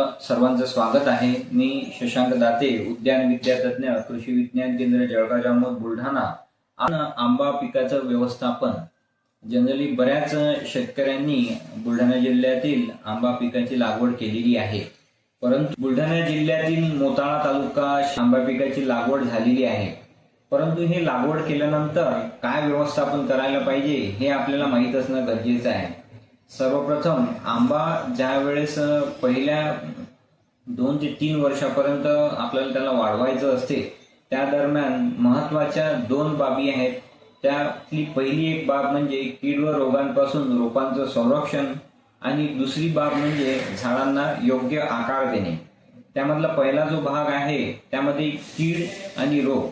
आपलं सर्वांचं स्वागत आहे. मी शशांक दाते उद्यान विद्यातज्ञ कृषी विज्ञान केंद्र जळगाव जामोद बुलढाणा. आणि आंबा पिकाचं व्यवस्थापन. जनरली बऱ्याच शेतकऱ्यांनी बुलढाणा जिल्ह्यातील आंबा पिकाची लागवड केलेली आहे. परंतु बुलढाणा जिल्ह्यातील मोताळा तालुका आंबा पिकाची लागवड झालेली आहे. परंतु हे लागवड केल्यानंतर काय व्यवस्थापन करायला पाहिजे हे आपल्याला माहीत असणं गरजेचं आहे. सर्वप्रथम आंबा ज्या वेळेस पहिल्या दोन ते तीन वर्षापर्यंत आपल्याला त्याला वाढवायचं असते त्या दरम्यान महत्त्वाच्या दोन बाबी आहेत. त्यातली पहिली एक बाब म्हणजे कीड व रोगांपासून रोपांचं संरक्षण आणि दुसरी बाब म्हणजे झाडांना योग्य आकार देणे. त्यामधला पहिला जो भाग आहे त्यामध्ये कीड आणि रोग.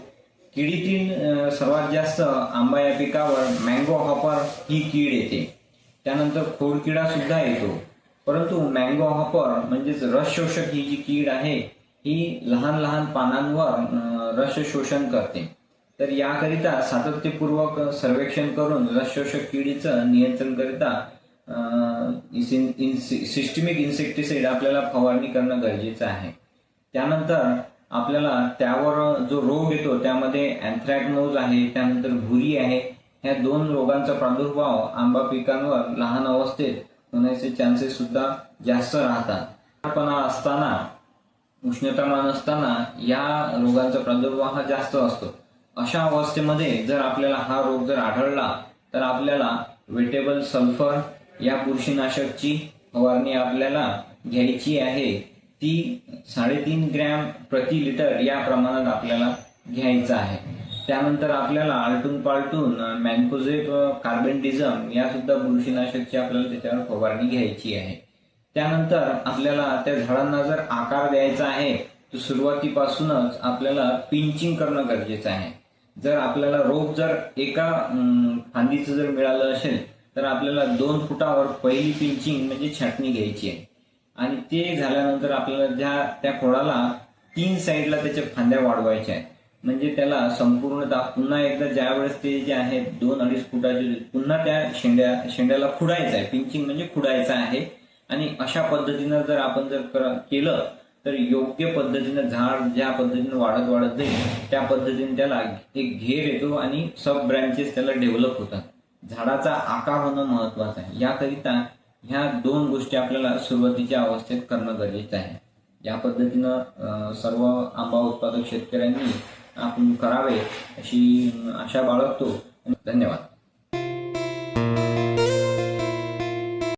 किडीतील सर्वात जास्त आंबा या पिकावर मँगो हॉपर ही कीड येते. त्यानंतर खोडकिडा सुद्धा येतो. परंतु मँगो हॉपर म्हणजेच रस शोषक ही जी कीड आहे ही लहान लहान पानांवर रस शोषण करते. तर याकरिता सातत्यपूर्वक सर्वेक्षण करून रस शोषक किडीचं नियंत्रण करिता सिस्टमिक इन्सेक्टिसाइड आपल्याला फवारणी करणं गरजेचं आहे. त्यानंतर आपल्याला त्यावर जो रोग येतो त्यामध्ये अँथ्रॅक्नोज आहे त्यानंतर भुरी आहे ह्या दोन रोगांचा प्रादुर्भाव आंबा पिकांवर लहान अवस्थेत होण्याचे चान्सेस सुद्धा जास्त राहतात. पण असताना उष्णतामान असताना या रोगांचा प्रादुर्भाव हा जास्त असतो. अशा अवस्थेमध्ये जर आपल्याला हा रोग जर आढळला तर आपल्याला वेटेबल सल्फर या बुरशीनाशकची फवारणी आपल्याला घ्यायची आहे. ती साडेतीन ग्रॅम प्रति लिटर या प्रमाणात आपल्याला घ्यायचं आहे. त्यानंतर आपल्याला आलटून पालटून मॅन्कोझेब कार्बेंटिझम या सुद्धा बुरशीनाशकची आपल्याला त्याच्यावर फवारणी घ्यायची आहे. त्यानंतर आपल्याला त्या झाडांना जर आकार द्यायचा आहे तर सुरुवातीपासूनच आपल्याला पिंचिंग करणं गरजेचं आहे. जर आपल्याला रोप जर एका फांदीचं जर मिळालं असेल तर आपल्याला दोन फुटावर पहिली पिंचिंग म्हणजे छाटणी घ्यायची आहे. आणि ते झाल्यानंतर आपल्याला ज्या त्या खोडाला तीन साईडला त्याच्या फांद्या वाढवायच्या आहेत. म्हणजे त्याला संपूर्णतः पुन्हा एकदा ज्या वेळेस ते जे आहे दोन अडीच फुटाचे पुन्हा त्या शेंड्या शेंड्याला खुडायचं आहे. पिंचिंग म्हणजे खुडायचं आहे. आणि अशा पद्धतीनं जर आपण जर केलं तर योग्य पद्धतीनं झाड ज्या पद्धतीनं वाढत वाढत जाईल त्या पद्धतीने त्याला एक घेर येतो आणि सब ब्रँचेस त्याला डेव्हलप होतात. झाडाचा आकार होणं महत्वाचं आहे. याकरिता ह्या दोन गोष्टी आपल्याला सुरुवातीच्या अवस्थेत करणं गरजेचं आहे. या पद्धतीनं सर्व आंबा उत्पादक शेतकऱ्यांनी आपण करावे अशी आशा बाळगतो. धन्यवाद.